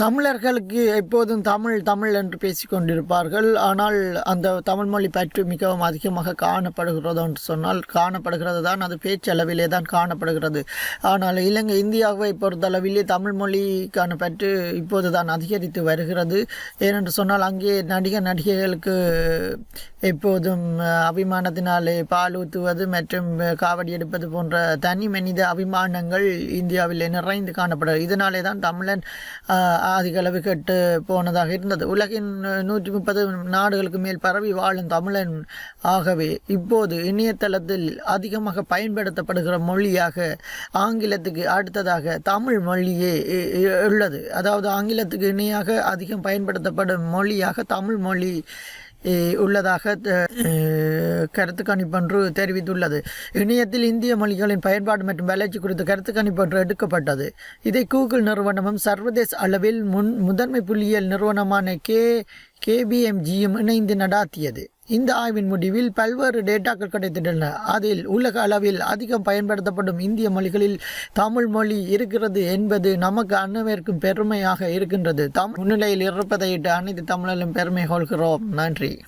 தமிழர்களுக்கு எப்போதும் தமிழ் தமிழ் என்று பேசிக்கொண்டிருப்பார்கள். ஆனால் அந்த தமிழ் மொழி பற்று மிகவும் அதிகமாக காணப்படுகிறதோ என்று சொன்னால் காணப்படுகிறது தான். அது பேச்சளவிலே தான் காணப்படுகிறது. ஆனால் இலங்கை இந்தியாவை பொறுத்தளவிலே தமிழ் மொழிக்கான பற்று இப்போது தான் அதிகரித்து வருகிறது. ஏனென்று சொன்னால் அங்கே நடிகர் நடிகைகளுக்கு எப்போதும் அபிமானத்தினாலே பால் ஊற்றுவது மற்றும் காவடி எடுப்பது போன்ற தனி மனித அபிமானங்கள் இந்தியாவில் நிறைந்து காணப்படுகிறது. இதனாலே தான் தமிழன் அதிகளவு கெட்டு போனதாக இருந்தது. உலகின் நூற்றி முப்பது நாடுகளுக்கு மேல் பரவி வாழும் தமிழன் ஆகவே இப்போது இணையதளத்தில் அதிகமாக பயன்படுத்தப்படுகிற மொழியாக ஆங்கிலத்துக்கு அடுத்ததாக தமிழ் மொழியே இ- உள்ளது. அதாவது ஆங்கிலத்துக்கு இணையாக அதிகம் பயன்படுத்தப்படும் மொழியாக தமிழ் மொழி உள்ளதாக கருத்து கணிப்பொன்று தெரிவித்துள்ளது. இணையத்தில் இந்திய மொழிகளின் பயன்பாடு மற்றும் வளர்ச்சி குறித்த கருத்து கணிப்பொன்று எடுக்கப்பட்டது. இதை கூகுள் நிறுவனமும் சர்வதேச அளவில் முன் முதன்மை புள்ளியியல் நிறுவனமான கே கேபிஎம்ஜியும் இணைந்து நடாத்தியது. இந்த ஆய்வின் முடிவில் பல்வேறு டேட்டாக்கள் கிடைத்துள்ளன. அதில் உலக அளவில் அதிகம் பயன்படுத்தப்படும் இந்திய மொழிகளில் தமிழ் மொழி இருக்கிறது என்பது நமக்கு அனைவருக்கும் பெருமையாக இருக்கின்றது. தமிழ் முன்னிலையில் இருப்பதையிட்டு அனைத்து தமிழர்களும் பெருமை கொள்கிறோம். நன்றி.